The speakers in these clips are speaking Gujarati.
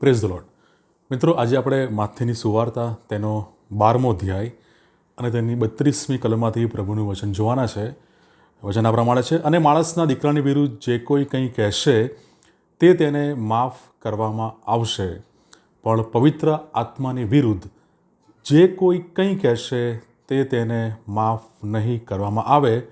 પ્રેઝ ધ લોટ મિત્રો, આજે આપણે માથેની સુવાર્તા, તેનો બારમો અધ્યાય અને તેની બત્રીસમી કલમમાંથી પ્રભુનું વચન જોવાના છે. વચન આ પ્રમાણે છે, અને માણસના દીકરાની વિરુદ્ધ જે કોઈ કંઈ કહેશે, તે તેને માફ કરવામાં આવશે. પણ પવિત્ર આત્માની વિરુદ્ધ જે કોઈ કંઈ કહેશે, તે તેને માફ નહીં કરવામાં આવે.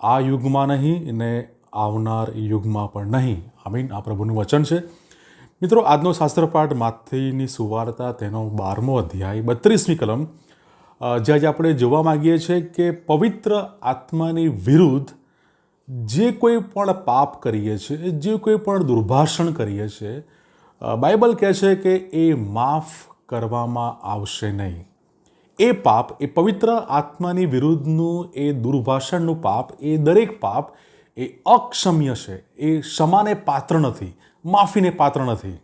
આ યુગમાં નહીં ને આવનાર યુગમાં પણ નહીં. આમીન. આ પ્રભુનું વચન છે. મિત્રો, આજનો શાસ્ત્રપાઠ માથીની સુવાર્તા, તેનો બારમો અધ્યાય, બત્રીસમી કલમ જે આજે આપણે જોવા માગીએ છીએ કે પવિત્ર આત્માની વિરુદ્ધ જે કોઈ પણ પાપ કરીએ છીએ, જે કોઈ પણ દુર્ભાષણ કરીએ છીએ બાઇબલ કહે છે કે એ માફ કરવામાં આવશે નહીં. એ પાપ, એ પવિત્ર આત્માની વિરુદ્ધનું, એ દુર્ભાષણનું પાપ, એ દરેક પાપ એ અક્ષમ્ય છે, એ ક્ષમાને પાત્ર નથી. માફીને પાત્ર નથી.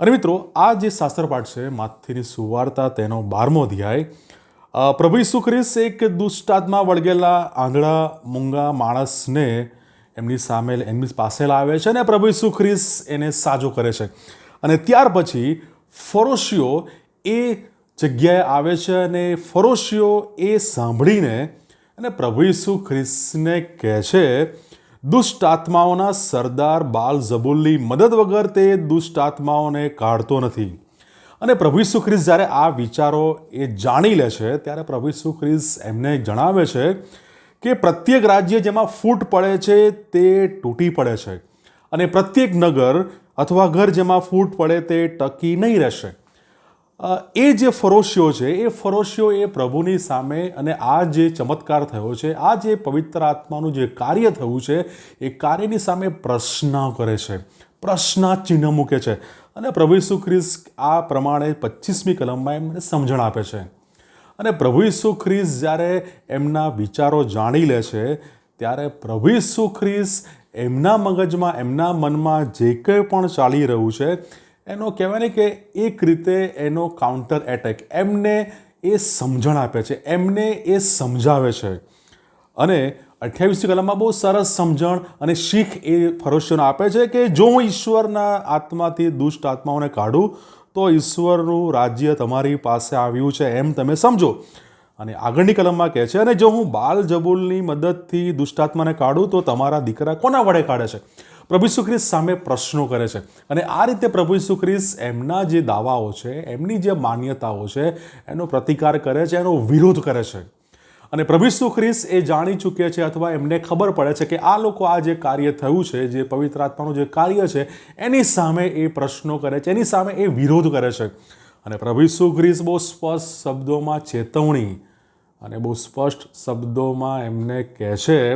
અને મિત્રો, આ જે શાસ્ત્રપાઠ છે, માથીની સુવાર્તા તેનો બારમો અધ્યાય પ્રભુ ઈસુ ખ્રિસ્ત એક દુષ્ટાત્મા વળગેલા આંધળા મૂંગા માણસને એમની સામે, એમની પાસે લાવે છે અને પ્રભુ ઈસુ ખ્રિસ્ત એને સાજો કરે છે. અને ત્યાર પછી ફરોશીઓ એ જગ્યાએ આવે છે અને ફરોશીઓ એ સાંભળીને અને પ્રભુ ઈસુ ખ્રિસ્તને કહે છે દુષ્ટ આત્માઓના સરદાર બાલ ઝબુલની મદદ વગર તે દુષ્ટ આત્માઓને કાઢતો નથી. અને પ્રભુ ઈસુ જ્યારે આ વિચારો એ જાણી લે છે, ત્યારે પ્રભુ ઈસુ ખ્રિસ્ત એમને જણાવે છે કે પ્રત્યેક રાજ્ય જેમાં ફૂટ પડે છે તે તૂટી પડે છે. અને પ્રત્યેક નગર અથવા ઘર જેમાં ફૂટ પડે તે ટકી નહીં રહેશે. એ જે ફરોશીઓ છે, એ ફરોશીઓ એ પ્રભુની સામે અને આ જે ચમત્કાર થયો છે, આ જે પવિત્ર આત્માનું જે કાર્ય થયું છે, એ કાર્યની સામે પ્રશ્ન કરે છે. પ્રશ્ન ચિહ્ન મૂકે છે. અને પ્રભુ ઈસુ ખ્રિસ્ત આ પ્રમાણે પચીસમી કલમમાં એમને સમજણ આપે છે. અને પ્રભુ ઈસુ ખ્રિસ્ત જ્યારે એમના વિચારો જાણી લે છે, ત્યારે પ્રભુ ઈસુ ખ્રિસ્ત એમના મગજમાં, એમના મનમાં જે કંઈ પણ ચાલી રહ્યું છે એનો કહેવાય ને કે એક રીતે એનો કાઉન્ટર એટેક એમને એ સમજણ આપે છે. એમને એ સમજાવે છે. અને અઠ્યાવીસમી કલમમાં બહુ સરસ સમજણ અને શીખ એ ફરોશીઓને આપે છે કે જો હું ઈશ્વરના આત્માથી દુષ્ટ આત્માઓને કાઢું, તો ઈશ્વરનું રાજ્ય તમારી પાસે આવ્યું છે એમ તમે સમજો. અને આગળની કલમમાં કહે છે, અને જો હું બાલ જબુલની મદદથી દુષ્ટાત્માને કાઢું, તો તમારા દીકરા કોના વડે કાઢે છે? પ્રભુ ઈસુ સામે પ્રશ્નો કરે છે. અને આ રીતે પ્રભુ ઈસુ ખ્રિસ્ત એમના જે દાવાઓ છે, એમની જે માન્યતાઓ છે, એનો પ્રતિકાર કરે છે, એનો વિરોધ કરે છે. અને પ્રભુ ઈસુ એ જાણી ચૂક્યા છે અથવા એમને ખબર પડે છે કે આ લોકો આ જે કાર્ય થયું છે, જે પવિત્ર આત્માનું જે કાર્ય છે, એની સામે એ પ્રશ્નો કરે છે, એની સામે એ વિરોધ કરે છે. અને પ્રભુ ઈસુ બહુ સ્પષ્ટ શબ્દોમાં ચેતવણી અને બહુ સ્પષ્ટ શબ્દોમાં એમને કહે છે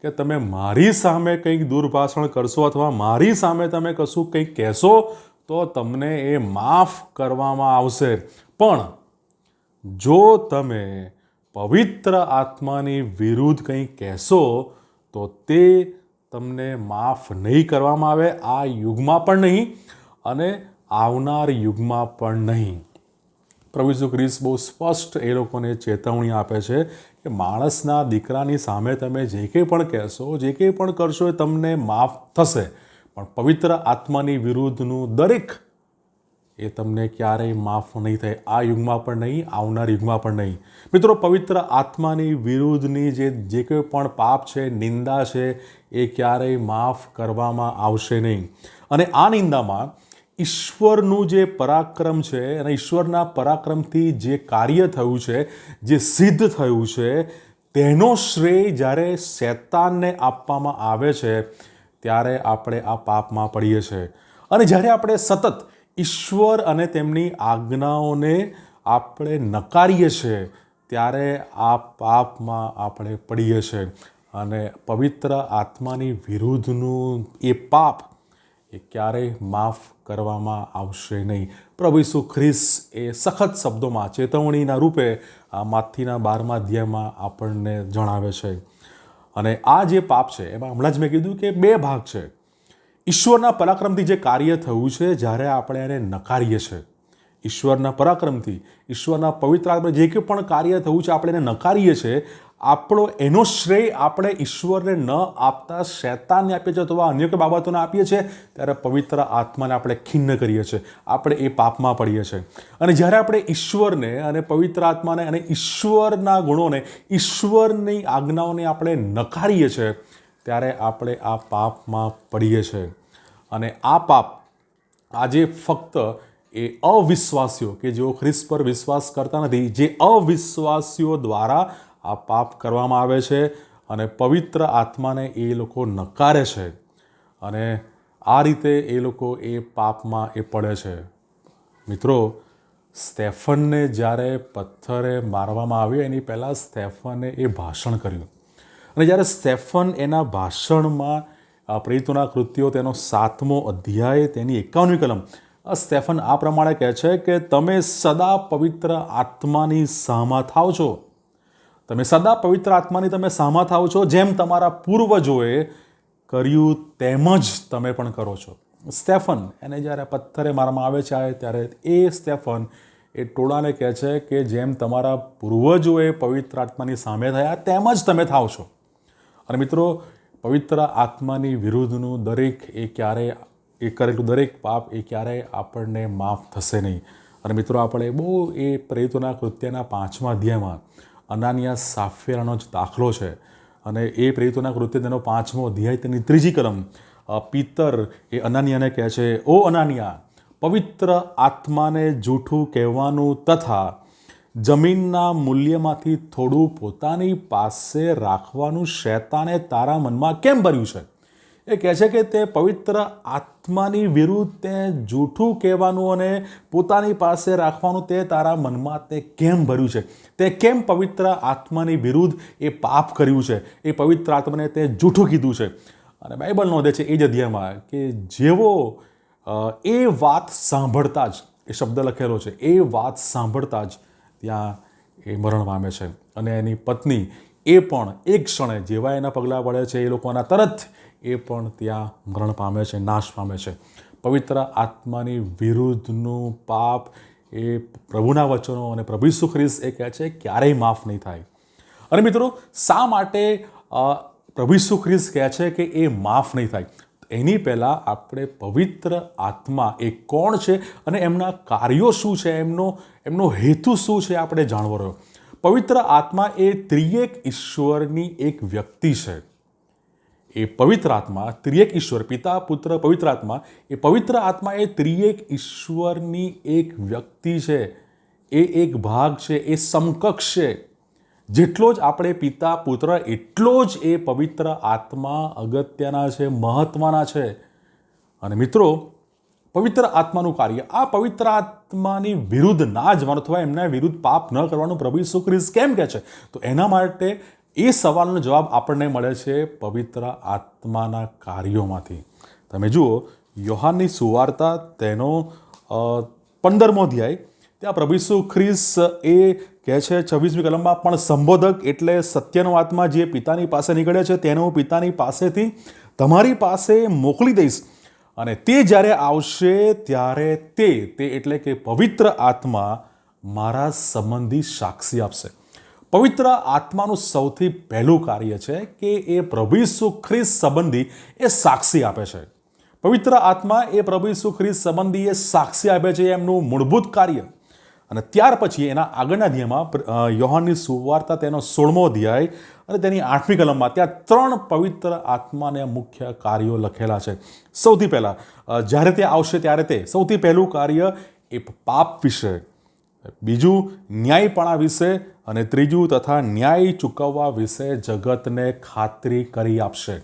કે તમે મારી સામે કંઈક દુર્ભાષણ કરશો અથવા મારી સામે તમે કશું કંઈક કહેશો, તો તમને એ માફ કરવામાં આવશે. પણ જો તમે પવિત્ર આત્માની વિરુદ્ધ કંઈ કહેશો, તો તે તમને માફ નહીં કરવામાં આવે, આ યુગમાં પણ નહીં અને આવનાર યુગમાં પણ નહીં. પ્રભુ ક્રિસ બહુ સ્પષ્ટ એ લોકોને ચેતવણી આપે છે કે માણસના દીકરાની સામે તમે જે કંઈ પણ કહેશો, જે કંઈ પણ કરશો એ તમને માફ થશે. પણ પવિત્ર આત્માની વિરુદ્ધનું દરેક એ તમને ક્યારેય માફ નહીં થાય. આ યુગમાં પણ નહીં, આવનાર યુગમાં પણ નહીં. મિત્રો, પવિત્ર આત્માની વિરુદ્ધની જે જે કંઈ પણ પાપ છે, નિંદા છે, એ ક્યારેય માફ કરવામાં આવશે નહીં. અને આ નિંદામાં ઈશ્વરનું જે પરાક્રમ છે અને ઈશ્વરના પરાક્રમથી જે કાર્ય થયું છે, જે સિદ્ધ થયું છે, તેનો શ્રેય જ્યારે શૈતાનને આપવામાં આવે છે, ત્યારે આપણે આ પાપમાં પડીએ છીએ. અને જ્યારે આપણે સતત ઈશ્વર અને તેમની આજ્ઞાઓને આપણે નકારીએ છીએ, ત્યારે આ પાપમાં આપણે પડીએ છીએ. અને પવિત્ર આત્માની વિરુદ્ધનું એ પાપ એ ક્યારેય માફ કરવામાં આવશે નહીં. પ્રભુ ઈસુ ખ્રિસ એ સખત શબ્દોમાં, ચેતવણીના રૂપે આ માથીના બારમા અધ્યાયમાં આપણને જણાવે છે. અને આ જે પાપ છે, એમાં હમણાં જ મેં કીધું કે બે ભાગ છે. ઈશ્વરના પરાક્રમથી જે કાર્ય થયું છે, જ્યારે આપણે એને નકારીએ છીએ. ઈશ્વરના પરાક્રમથી, ઈશ્વરના પવિત્ર આત્મા જે કંઈ પણ કાર્ય થયું છે, આપણે એને નકારીએ છીએ આપણો એનો શ્રેય આપણે ઈશ્વરને ન આપતા શૈતાનને આપીએ છીએ અથવા અન્ય કોઈ બાબતોને આપીએ છીએ, ત્યારે પવિત્ર આત્માને આપણે ખિન્ન કરીએ છીએ. આપણે એ પાપમાં પડીએ છીએ. અને જ્યારે આપણે ઈશ્વરને અને પવિત્ર આત્માને અને ઈશ્વરના ગુણોને, ઈશ્વરની આજ્ઞાઓને આપણે નકારીએ છીએ, ત્યારે આપણે આ પાપમાં પડીએ છીએ. અને આ પાપ આજે ફક્ત એ અવિશ્વાસીઓ કે જેઓ ખ્રિસ્ત પર વિશ્વાસ કરતા નથી, જે અવિશ્વાસીઓ દ્વારા આ પાપ કરવામાં આવે છે અને પવિત્ર આત્માને એ લોકો નકારે છે અને આ રીતે એ લોકો એ પાપમાં એ પડે છે. મિત્રો, સ્ટેફનને જ્યારે પથ્થરે મારવામાં આવ્યો, એની પહેલાં સ્ટેફને એ ભાષણ કર્યું. અને જ્યારે સ્ટેફન એના ભાષણમાં પ્રેરિતોના કૃત્યો, તેનો સાતમો અધ્યાય, તેની એકાવનમી કલમ સ્ટેફન, આ પ્રમાણે કહે છે કે તમે સદા પવિત્ર આત્માની સામા થાવ છો. તમે સદા પવિત્ર આત્માની તમે સામા થાવ છો, જેમ તમારા પૂર્વજોએ કર્યું તેમ જ તમે પણ કરો છો. સ્ટેફન, એને જ્યારે પથ્થરે મારવામાં આવે છે ત્યારે એ સ્ટેફન એ ટોળાને કહે છે કે જેમ તમારા પૂર્વજોએ પવિત્ર આત્માની સામે થયા, તેમ જ તમે થાવ છો. અને મિત્રો, પવિત્ર આત્માની વિરુદ્ધનું દરેક એ ક્યારેય એ કરેલું દરેક પાપ એ ક્યારેય આપણને માફ થશે નહીં. અને મિત્રો, આપણે બહુ એ પ્રેતોના કૃત્યના પાંચમા અધ્યાયમાં અનાનિયા સાફેરાનો જ દાખલો છે. અને એ પ્રેરિતોના કૃત્ય તેનો પાંચમો અધ્યાય, તેની ત્રીજી કલમ પિત્તર એ અનાનિયાને કહે છે, ઓ અનાનિયા, પવિત્ર આત્માને જૂઠું કહેવાનું તથા જમીનના મૂલ્યમાંથી થોડું પોતાની પાસે રાખવાનું શૈતાને તારા મનમાં કેમ ભર્યું છે? એ કહે છે કે તે પવિત્ર આત્માની વિરુદ્ધ તે જૂઠું કહેવાનું અને પોતાની પાસે રાખવાનું તે તારા મનમાં તે કેમ ભર્યું છે? તે કેમ પવિત્ર આત્માની વિરુદ્ધ એ પાપ કર્યું છે? એ પવિત્ર આત્માને તે જૂઠું કીધું છે? અને બાઇબલ નોંધે છે એ જ અધ્યાયમાં કે જેવો એ વાત સાંભળતા જ, એ શબ્દ લખેલો છે, એ વાત સાંભળતા જ ત્યાં એ મરણ પામે છે. અને એની પત્ની એ પણ એક ક્ષણે જેવા એના પગલાં પડે છે એ લોકોના તરત એ પણ ત્યાં મરણ પામે છે, નાશ પામે છે. પવિત્ર આત્માની વિરુદ્ધનું પાપ એ પ્રભુના વચનો અને પ્રભુ ખ્રિસ્ત એ કહે છે, ક્યારેય માફ નહીં થાય. અને મિત્રો, શા માટે પ્રભુ ખ્રિસ્ત કહે છે કે એ માફ નહીં થાય? એની પહેલાં આપણે પવિત્ર આત્મા એ કોણ છે અને એમના કાર્યો શું છે, એમનો એમનો હેતુ શું છે, આપણે જાણવો રહ્યો. પવિત્ર આત્મા એ ત્રિએક ઈશ્વરની એક વ્યક્તિ છે. એ પવિત્ર આત્મા, ત્રિએક ઈશ્વર, પિતા, પુત્ર, પવિત્ર આત્મા, એ પવિત્ર આત્મા એ ત્રિએક ઈશ્વરની એક વ્યક્તિ છે. એ એક ભાગ છે, એ સમકક્ષ છે. જેટલો જ આપણે પિતા, પુત્ર, એટલો જ એ પવિત્ર આત્મા અગત્યના છે, મહત્વના છે. અને મિત્રો, પવિત્ર આત્માનું કાર્ય, આ પવિત્ર આત્માની વિરુદ્ધ ના જવાનું અથવા એમના વિરુદ્ધ પાપ ન કરવાનું પ્રભુ ઈસુ ખ્રિસ્ત કેમ કહે છે? તો એના માટે એ સવાલનો જવાબ આપણને મળે છે પવિત્ર આત્માના કાર્યોમાંથી. તમે જુઓ, યોહાનની સુવાર્તા તેનો પંદરમો અધ્યાય, ત્યાં પ્રભુ ઈસુ ખ્રિસ્ત એ કહે છે, છવ્વીસમી કલમમાં, પણ સંબોધક એટલે સત્યનો આત્મા જે પિતાની પાસે નીકળે છે, તેને હું પિતાની પાસેથી તમારી પાસે મોકલી દઈશ. અને તે જ્યારે આવશે, ત્યારે તે તે એટલે કે પવિત્ર આત્મા મારા સંબંધી સાક્ષી આપશે. પવિત્ર આત્માનું સૌથી પહેલું કાર્ય છે કે એ પ્રભુ ઈસુ ખ્રિસ્ત સંબંધી એ સાક્ષી આપે છે. પવિત્ર આત્મા એ પ્રભુ ઈસુ ખ્રિસ્ત સંબંધી એ સાક્ષી આપે છે એમનું મૂળભૂત કાર્ય. અને ત્યાર પછી એના આગળના અધ્યાયમાં યોહાનની સુવાર્તા તેનો સોળમો અધ્યાય અને તેની આઠમી કલમમાં ત્યાં ત્રણ પવિત્ર આત્માને મુખ્ય કાર્યો લખેલા છે. સૌથી પહેલાં જ્યારે તે આવશે ત્યારે તે સૌથી પહેલું કાર્ય એ પાપ વિશે બીજું, ન્યાયપણા વિશે અને ત્રીજું તથા ન્યાય ચૂકવવા વિશે જગતને ખાતરી કરી આપશે.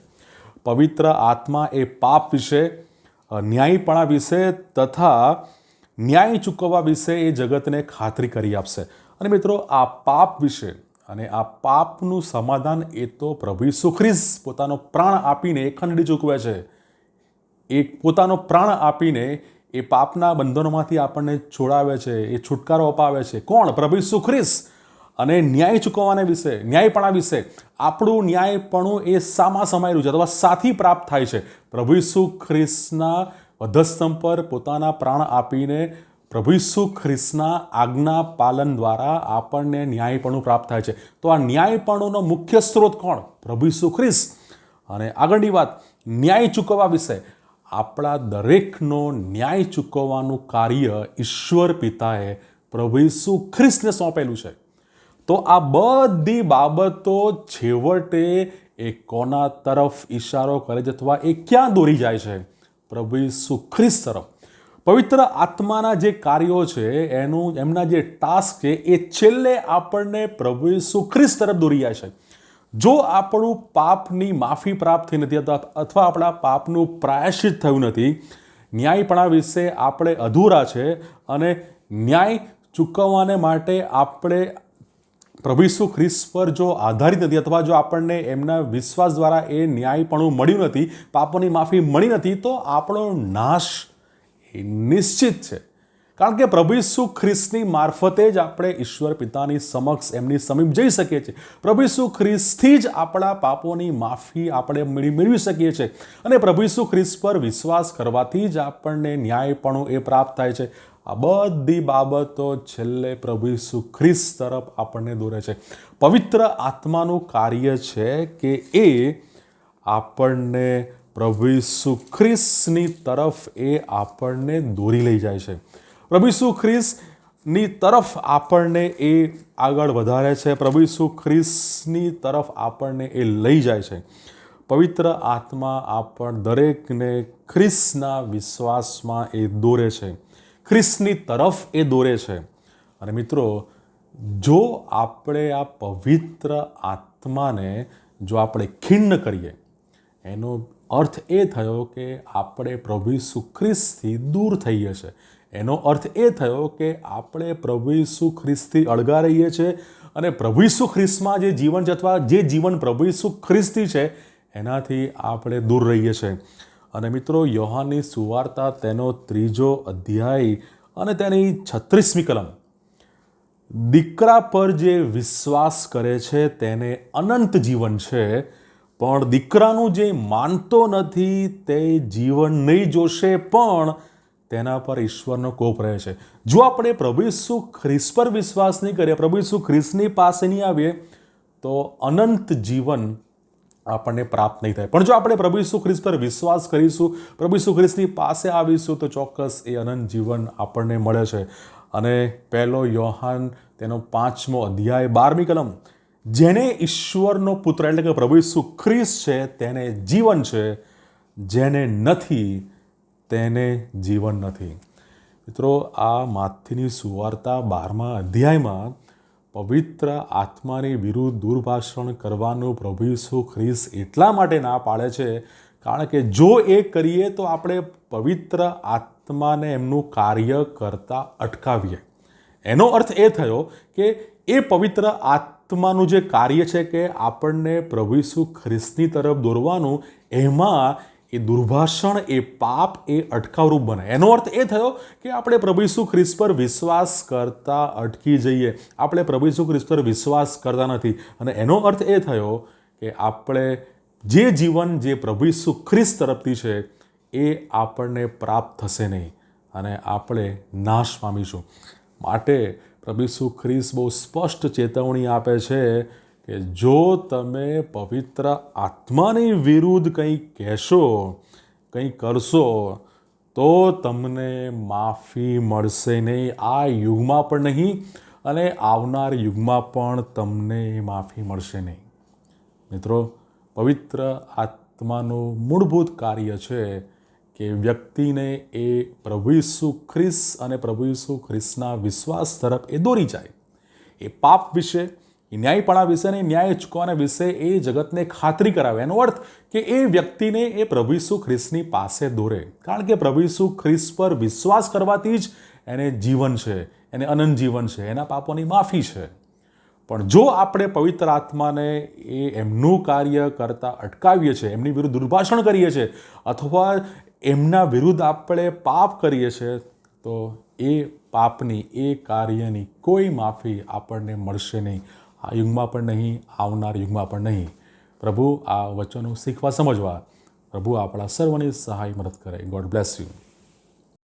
પવિત્ર આત્મા એ પાપ વિશે ન્યાયપણા વિશે તથા ન્યાય ચૂકવવા વિશે એ જગતને ખાતરી કરી આપશે. અને મિત્રો, આ પાપ વિશે અને આ પાપનું સમાધાન એ તો પ્રભુ ઈસુ ખ્રિસ્ત પોતાનો પ્રાણ આપીને ખંડી ચૂકવે છે. એ પોતાનો પ્રાણ આપીને એ પાપના બંધનોમાંથી આપણને છોડાવે છે, એ છુટકારો અપાવે છે. કોણ? પ્રભુ સુખ્રિસ અને ન્યાય ચૂકવવાને વિશે, ન્યાયપણા વિશે, આપણું ન્યાયપણું એ સામા સમાયેલું છે અથવા સાથી પ્રાપ્ત થાય છે. પ્રભુ ઈસુ ખ્રિસ્તના વધસ્તંભ પર પોતાના પ્રાણ આપીને પ્રભુ ઈસુ ખ્રિસ્તના આજ્ઞા પાલન દ્વારા આપણને ન્યાયપણું પ્રાપ્ત થાય છે. તો આ ન્યાયપણુંનો મુખ્ય સ્ત્રોત કોણ? પ્રભુ ઈસુ ખ્રિસ્ત. અને આગળની વાત, ન્યાય ચૂકવવા વિશે. આપણા દરેકનો ન્યાય ચૂકવવાનું કાર્ય ઈશ્વર પિતાએ પ્રભુ ઈસુ ખ્રિસ્તને સોંપેલું છે. તો આ બધી બાબતો છેવટે એ કોના તરફ ઈશારો કરે છે અથવા એ ક્યાં દોરી જાય છે? પ્રભુ ઈસુ ખ્રિસ્ત તરફ. પવિત્ર આત્માના જે કાર્યો છે એનું, એમના જે ટાસ્ક છે એ છેલ્લે આપણને પ્રભુ ઈસુ ખ્રિસ્ત તરફ દોરી જાય છે. જો આપણું પાપની માફી પ્રાપ્ત થઈ નથી અથવા આપણા પાપનું પ્રાયશ્ચિત થયું નથી, ન્યાયપણા વિશે આપણે અધૂરા છે અને ન્યાય ચૂકવવાને માટે આપણે પ્રભુ ખ્રિસ્ત પર જો આધારિત નથી અથવા જો આપણને એમના વિશ્વાસ દ્વારા એ ન્યાયપણું મળ્યું નથી, પાપોની માફી મળી નથી, તો આપણો નાશ નિશ્ચિત છે. કારણ કે પ્રભુ ઈસુ ખ્રિસ્તની મારફતે જ આપણે ઈશ્વર પિતાની સમક્ષ એમની સમીપ જઈ શકીએ છીએ. પ્રભુ ઈસુ ખ્રિસ્તથી જ આપણા પાપોની માફી આપણે મેળવી શકીએ છીએ. અને પ્રભુ ઈસુ ખ્રિસ્ત પર વિશ્વાસ કરવાથી જ આપણને ન્યાયપણું એ પ્રાપ્ત થાય છે. આ બધી બાબતો છેલ્લે પ્રભુ ઈસુ ખ્રિસ્ત તરફ આપણને દોરે છે. પવિત્ર આત્માનું કાર્ય છે કે એ આપણને પ્રભુ ઈસુ ખ્રિસ્તની તરફ એ આપણને દોરી લઈ જાય છે. પ્રભુ ઈસુ ખ્રિસ્તની તરફ આપણને એ આગળ વધારે છે. પ્રભુ ઈસુ ખ્રિસ્તની તરફ આપણને એ લઈ જાય છે. પવિત્ર આત્મા આપણ દરેકને ખ્રિસ્તના વિશ્વાસમાં એ દોરે છે. ખ્રિસ્તની તરફ એ દોરે છે. અને મિત્રો, જો આપણે આ પવિત્ર આત્માને જો આપણે ખિન્ન કરીએ, એનો અર્થ એ થયો કે આપણે પ્રભુ સુખ્રિસ્તથી દૂર થઈએ છીએ એનો અર્થ એ થયો કે આપણે પ્રભુ ઈસુ ખ્રિસ્તી અળગા રહીએ છીએ અને પ્રભુ ઈસુ ખ્રિસ્તમાં જે જીવન જથવા જે જીવન પ્રભુ ઈસુ ખ્રિસ્તી છે, એનાથી આપણે દૂર રહીએ છીએ. અને મિત્રો, યોહાનની સુવાર્તા તેનો ત્રીજો અધ્યાય અને તેની છત્રીસમી કલમ. દીકરા પર જે વિશ્વાસ કરે છે, તેને અનંત જીવન છે, પણ દીકરાનું જે માનતો નથી, તે જીવન નહીં જોશે, પણ તેના પર ઈશ્વરનો કોપ રહે છે. જો આપણે પ્રભુ ઈસુ ખ્રિસ પર વિશ્વાસ નહીં કરીએ, પ્રભુ ઈસુ ખ્રિસની પાસે નહીં આવીએ, તો અનંત જીવન આપણને પ્રાપ્ત નહીં થાય. પણ જો આપણે પ્રભુ ઈસુ ખ્રિસ પર વિશ્વાસ કરીશું, પ્રભુ ઈસુ ખ્રિસ્તની પાસે આવીશું, તો ચોક્કસ એ અનંત જીવન આપણને મળે છે. અને પહેલો યોહાન તેનો પાંચમો અધ્યાય, બારમી કલમ. જેને ઈશ્વરનો પુત્ર, એટલે કે પ્રભુ ઈસુ ખ્રિસ છે, તેને જીવન છે, જેને નથી તેને જીવન નથી. મિત્રો, આ માથીની સુવાર્તા બારમા અધ્યાયમાં પવિત્ર આત્માની વિરુદ્ધ દુર્ભાષણ કરવાનું પ્રભુ ઈસુ ખ્રિસ્ત એટલા માટે ના પાડે છે, કારણ કે જો એ કરીએ તો આપણે પવિત્ર આત્માને એમનું કાર્ય કરતા અટકાવીએ. એનો અર્થ એ થયો કે એ પવિત્ર આત્માનું જે કાર્ય છે કે આપણને પ્રભુ ઈસુ ખ્રિસ્તની તરફ દોરવાનું, એમાં એ દુર્ભાષણ, એ પાપ, એ અટકાવરૂપ બને. એનો અર્થ એ થયો કે આપણે પ્રભુ ઈસુ ખ્રિસ્ત પર વિશ્વાસ કરતા અટકી જઈએ. આપણે પ્રભુ ઈસુ ખ્રિસ્ત પર વિશ્વાસ કરતા નથી. અને એનો અર્થ એ થયો કે આપણે જે જીવન જે પ્રભુ ઈસુ ખ્રિસ્ત તરફથી છે, એ આપણને પ્રાપ્ત થશે નહીં. અને આપણે નાશ પામીશું માટે પ્રભુ ઈસુ ખ્રિસ્ત બહુ સ્પષ્ટ ચેતવણી આપે છે કે જો તમે પવિત્ર આત્માની વિરુદ્ધ કંઈ કહેશો, કંઈ કરશો, તો તમને માફી મળશે નહીં. આ યુગમાં પણ નહીં અને આવનાર યુગમાં પણ તમને માફી મળશે નહીં. મિત્રો, પવિત્ર આત્માનું મૂળભૂત કાર્ય છે કે વ્યક્તિને એ પ્રભુ ઈસુ ખ્રિસ અને પ્રભુ ઈસુ ખ્રિસના વિશ્વાસ તરફ એ દોરી જાય. એ પાપ વિશે ન્યાયપણા વિશે ન્યાય ચૂકવાના વિશે એ જગતને ખાતરી કરાવે. એનો અર્થ કે એ વ્યક્તિને એ પ્રભુ ઈસુ ખ્રિસ્તની પાસે દોરે. કારણ કે પ્રભુ ઈસુ ખ્રિસ્ત પર વિશ્વાસ કરવાથી જ એને જીવન છે, એને અનંત જીવન છે, એના પાપોની માફી છે. પણ જો આપણે પવિત્ર આત્માને એ એમનું કાર્ય કરતાં અટકાવીએ છીએ, એમની વિરુદ્ધ દુર્ભાષણ કરીએ છીએ, અથવા એમના વિરુદ્ધ આપણે પાપ કરીએ છીએ, તો એ પાપની, એ કાર્યની કોઈ માફી આપણને મળશે નહીં. આ યુગમાં પણ નહીં, આવનાર યુગમાં પણ નહીં. પ્રભુ આ વચનો શીખવા સમજવા પ્રભુ આપણા સર્વની સહાય મદદ કરે. God bless you